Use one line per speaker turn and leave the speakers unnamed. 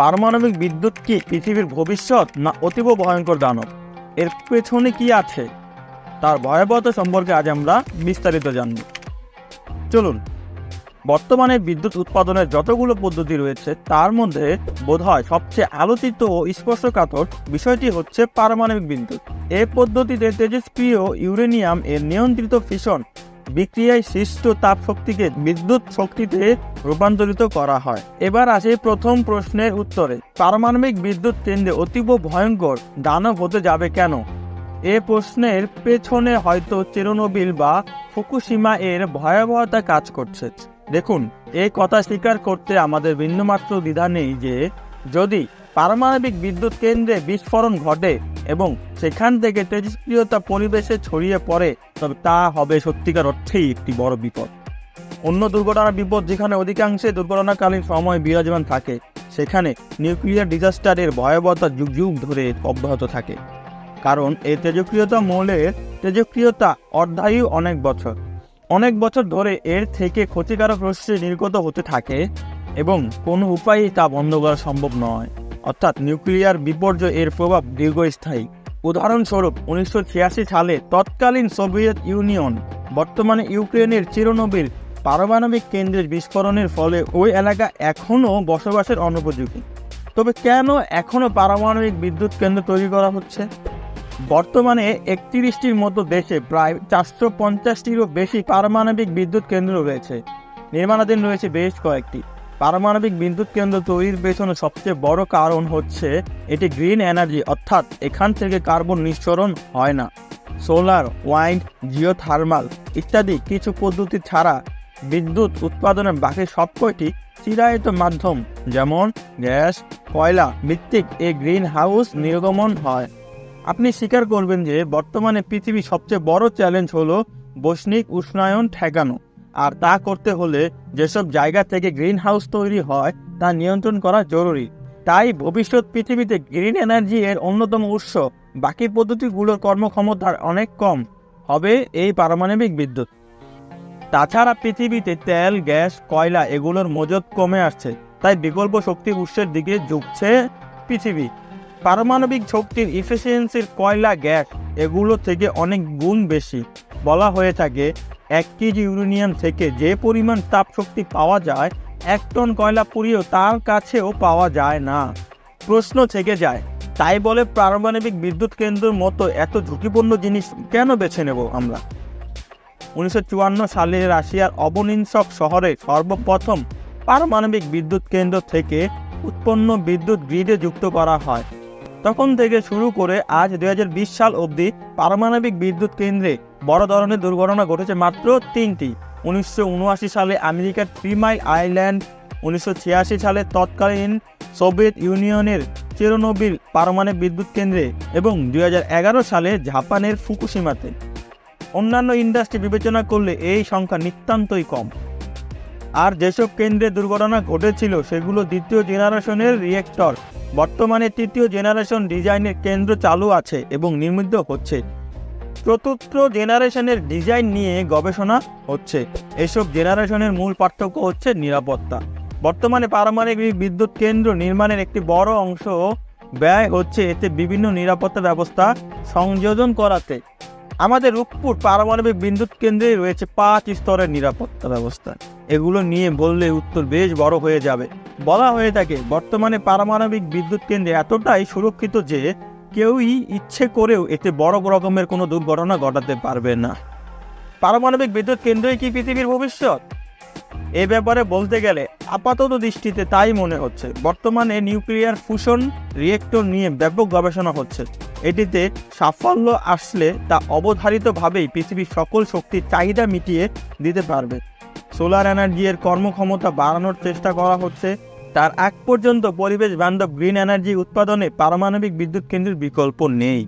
পারমাণবিক বিদ্যুৎ কি পৃথিবীর ভবিষ্যৎ না অতীব ভয়ঙ্কর দানব? এর পেছনে কি আছে? তার ভয়াবহতা সম্পর্কে আজ আমরা বিস্তারিত জানব। চলুন, বর্তমানে বিদ্যুৎ উৎপাদনের যতগুলো পদ্ধতি রয়েছে, তার মধ্যে বোধহয় সবচেয়ে আলোচিত ও স্পর্শকাতর বিষয়টি হচ্ছে পারমাণবিক বিদ্যুৎ। এই পদ্ধতিতে তেজস্ক্রিয় ইউরেনিয়াম এর নিয়ন্ত্রিত ফিশন বিক্রিয়ায় সৃষ্ট তাপ শক্তিকে বিদ্যুৎ শক্তিতে রূপান্তরিত করা হয়। এবার আসে প্রথম প্রশ্নের উত্তরে। পারমাণবিক বিদ্যুৎ কেন্দ্রে অতীব ভয়ঙ্কর দানব হতে যাবে কেন? এ প্রশ্নের পেছনে হয়তো চেরোনোবিল বা ফুকুসীমা এর ভয়াবহতা কাজ করছে। দেখুন এই কথা স্বীকার করতে আমাদের বিন্দুমাত্র দ্বিধা নেই যে, যদি পারমাণবিক বিদ্যুৎ কেন্দ্রে বিস্ফোরণ ঘটে এবং সেখান থেকে তেজস্ক্রিয়তা পরিবেশে ছড়িয়ে পড়ে, তবে তা হবে সত্যিকার অর্থেই একটি বড় বিপদ। অন্য দুর্ঘটনার বিপদ যেখানে অধিকাংশে দুর্ঘটনাকালীন সময় বিরাজমান থাকে, সেখানে নিউক্লিয়ার ডিজাস্টারের ভয়াবহতা যুগ যুগ ধরে অব্যাহত থাকে। কারণ এই তেজক্রিয়তা মৌলের তেজক্রিয়তা অর্ধায়ু অনেক বছর। অনেক বছর ধরে এর থেকে ক্ষতিকারক রশ্মি নির্গত হতে থাকে এবং কোনো উপায়েই তা বন্ধ করা সম্ভব নয়। অর্থাৎ নিউক্লিয়ার বিপর্যয় এর প্রভাব দীর্ঘস্থায়ী। উদাহরণস্বরূপ, উনিশশো ছিয়াশি সালে তৎকালীন সোভিয়েত ইউনিয়ন, বর্তমানে ইউক্রেনের চিরনবির পারমাণবিক কেন্দ্রের বিস্ফোরণের ফলে ওই এলাকা এখনও বসবাসের অনুপযোগী। তবে কেন এখনও পারমাণবিক বিদ্যুৎ কেন্দ্র তৈরি করা হচ্ছে? বর্তমানে একত্রিশটির মতো দেশে প্রায় চারশো পঞ্চাশটিরও বেশি পারমাণবিক বিদ্যুৎ কেন্দ্র রয়েছে। নির্মাণাধীন রয়েছে বেশ কয়েকটি। পারমাণবিক বিদ্যুৎ কেন্দ্র তৈরির পেছনে সবচেয়ে বড় কারণ হচ্ছে এটি গ্রিন এনার্জি, অর্থাৎ এখান থেকে কার্বন নিঃসরণ হয় না। সোলার ওয়াইন্ড জিওথার্মাল ইত্যাদি কিছু পদ্ধতি ছাড়া বিদ্যুৎ উৎপাদনের বাকি সবকটি চিরায়িত মাধ্যম, যেমন গ্যাস, কয়লা ভিত্তিক এই গ্রিন হাউস নির্গমন হয়। আপনি স্বীকার করবেন যে বর্তমানে পৃথিবীর সবচেয়ে বড় চ্যালেঞ্জ হলো বৈশ্বিক উষ্ণায়ন ঠেকানো। আর তা করতে হলে যেসব জায়গা থেকে গ্রিন হাউস তৈরি হয়, তা নিয়ন্ত্রণ করা জরুরি। তাই ভবিষ্যৎ পৃথিবীতে গ্রিন এনার্জি এর অন্যতম উৎস। বাকি পদ্ধতিগুলোর কর্মক্ষমতার অনেক কম। হবে এই পারমাণবিক বিদ্যুৎ। তাছাড়া পৃথিবীতে তেল, গ্যাস, কয়লা এগুলোর মজুদ কমে আসছে। তাই বিকল্প শক্তি উৎসের দিকে ঝুঁকছে পৃথিবী। পারমাণবিক শক্তির ইফিসিয়েন্সির কয়লা, গ্যাস এগুলো থেকে অনেক গুণ বেশি। বলা হয়ে থাকে এক কেজি ইউরেনিয়াম থেকে যে পরিমাণ তাপ শক্তি পাওয়া যায়, এক টন কয়লা পুড়িয়েও তার কাছেও পাওয়া যায় না। প্রশ্ন থেকে যায়, তাই বলে পারমাণবিক বিদ্যুৎ কেন্দ্রের মতো এত ঝুঁকিপূর্ণ জিনিস কেন বেছে নেব আমরা? উনিশশো চুয়ান্ন সালে রাশিয়ার অবনিন্সক শহরে সর্বপ্রথম পারমাণবিক বিদ্যুৎ কেন্দ্র থেকে উৎপন্ন বিদ্যুৎ গ্রিডে যুক্ত করা হয়। তখন থেকে শুরু করে আজ দু হাজার বিশ সাল অবধি পারমাণবিক বিদ্যুৎ কেন্দ্রে বড় ধরনের দুর্ঘটনা ঘটেছে মাত্র তিনটি। উনিশশো উনআশি সালে আমেরিকার মাইল আইল্যান্ড, উনিশশো ছিয়াশি সালে তৎকালীন সোভিয়েত ইউনিয়নের চেরোনোবিল পারমাণবিক বিদ্যুৎ কেন্দ্রে এবং দুই হাজার এগারো সালে জাপানের ফুকুসীমাতে অন্যান্য ইন্ডাস্ট্রি বিবেচনা করলে এই সংখ্যা নিতান্তই কম। আর যেসব কেন্দ্রে দুর্ঘটনা ঘটেছিল সেগুলো দ্বিতীয় জেনারেশনের রিয়েক্টর। বর্তমানে তৃতীয় জেনারেশন ডিজাইনের কেন্দ্র চালু আছে এবং নির্মিত হচ্ছে। চতুর্থ জেনারেশনের ডিজাইন নিয়ে গবেষণা হচ্ছে। এসব জেনারেশনের মূল পার্থক্য হচ্ছে নিরাপত্তা। বর্তমানে পারমাণবিক বিদ্যুৎ কেন্দ্র নির্মাণের একটি বড় অংশ ব্যয় হচ্ছে এতে বিভিন্ন নিরাপত্তা ব্যবস্থা সংযোজন করাতে। আমাদের রূপপুর পারমাণবিক বিদ্যুৎ কেন্দ্রে রয়েছে পাঁচ স্তরের নিরাপত্তা ব্যবস্থা। এগুলো নিয়ে বললে উত্তর বেশ বড় হয়ে যাবে। বলা হয়ে থাকে, বর্তমানে পারমাণবিক বিদ্যুৎ কেন্দ্রে এতটাই সুরক্ষিত যে কেউই ইচ্ছে করেও এতে বড় রকমের কোনো দুর্ঘটনা ঘটাতে পারবে না। পারমাণবিক বিদ্যুৎ কেন্দ্রই কি পৃথিবীর ভবিষ্যৎ? এ ব্যাপারে বলতে গেলে আপাতত দৃষ্টিতে তাই মনে হচ্ছে। বর্তমানে নিউক্লিয়ার ফুশন রিয়েক্টর নিয়ে ব্যাপক গবেষণা হচ্ছে। এটিতে সাফল্য আসলে তা অবধারিতভাবেই পৃথিবীর সকল শক্তির চাহিদা মিটিয়ে দিতে পারবে। সোলার এনার্জি এর কর্মক্ষমতা বাড়ানোর চেষ্টা করা হচ্ছে তার আগ পর্যন্ত পরিবেশ বান্ধব গ্রিন এনার্জি উৎপাদনে পারমাণবিক বিদ্যুৎ কেন্দ্রের বিকল্প নেই।